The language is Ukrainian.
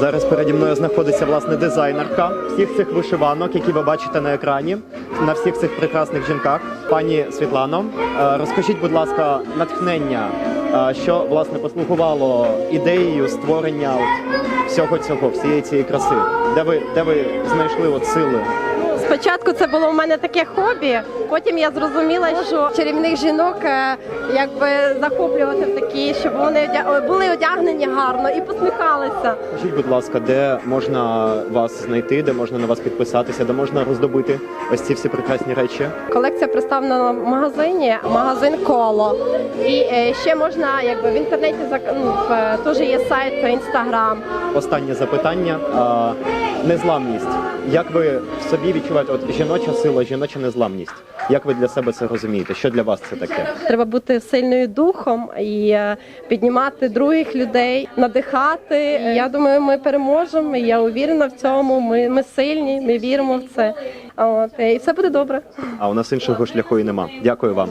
Зараз переді мною знаходиться власне дизайнерка всіх цих вишиванок, які ви бачите на екрані, на всіх цих прекрасних жінках. Пані Світлано, е, розкажіть, будь ласка, натхнення, е, що власне послугувало ідеєю створення всього цього, всієї цієї краси. Де ви де ви знайшли от сили? Спочатку це було в мене таке хобі. Потім я зрозуміла, що чарівних жінок е, якби захоплювати в такі, щоб вони були одягнені гарно і посміхалися. Скажіть, будь ласка, де можна вас знайти, де можна на вас підписатися, де можна роздобути ось ці всі прекрасні речі? Колекція представлена в магазині, магазин коло. І е, ще можна, якби в інтернеті ну, е, теж є сайт, інстаграм. Останнє запитання. Незламність. Як ви в собі відчуваєте от жіноча сила, жіноча незламність? Як ви для себе це розумієте? Що для вас це таке? Треба бути сильною духом і е, піднімати других людей, надихати. Я думаю, ми переможемо. Я уверена в цьому. Ми, ми сильні, ми віримо в це. От і все буде добре. А у нас іншого шляху і нема. Дякую вам.